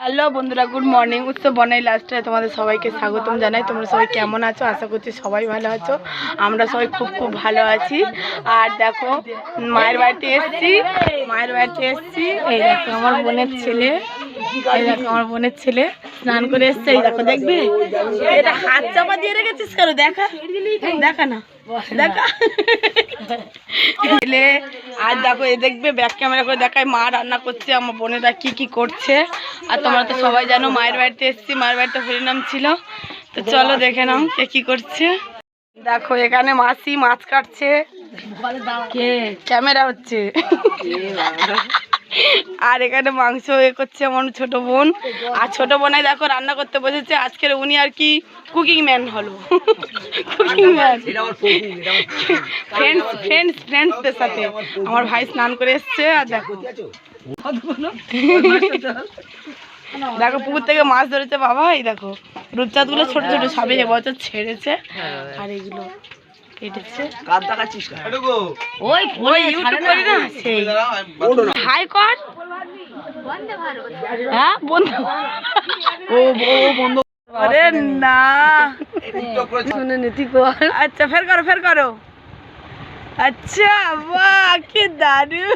Hello বন্ধুরা, good morning. উৎসব বনাই লাস্টে তোমাদের সবাইকে স্বাগতম জানাই। তোমরা সবাই কেমন আছো? আশা করছি সবাই ভালো আছো। আমরা সবাই খুব খুব ভালো আছি। আর দেখো, মায়ের বাড়িতে এসছি। মায়ের বাড়িতে এসছি। এই দেখো, আমার বোনের ছেলে। এই দেখো, আমার বোনের ছেলে। স্নান করে এসছে এই দেখো দেখবে? এটা হাত চাপা দিয়ে রেখেছিস কেন দেখা। দেখা না দেখা। আর দেখো এ দেখবে ব্যাক ক্যামেরা করে দেখায় মা রান্না করছে আমার বোনেরা কি কি করছে। আর তোমরা তো সবাই জানো মায়ের বাড়িতে এসেছি মায়ের বাড়িতে হরিনাম ছিল। তো চলো দেখে নাও কে কি করছে। দেখো এখানে মাসি মাছ কাটছে। ক্যামেরা হচ্ছে। আর এখানে মাংস এ করছে আমার ছোট বোন। আর ছোট বোনাই দেখো রান্না করতে বসেছে। আজকের উনি আর কি কুকিং ম্যান হলো। কুকিং ম্যান ফ্রেন্ডস ফ্রেন্ডস ফ্রেন্ডসদের সাথে। আমার ভাই স্নান করে এসছে, আর দেখো। দেখো, পুকুর থেকে মাছ ধরেছে বাবা এই দেখো। রূপচাঁদগুলো ছোট ছোট, সবই এবছর ছেড়েছে। আর এগুলো। কেটেছে। ওই ওই ইউটিউব করি না? সেই হাই কর। হ্যাঁ বন্ধু আরে না। শুনে নীতি কর। আচ্ছা ফের করো ফের করো। আচ্ছা বাহ কি দারুণ।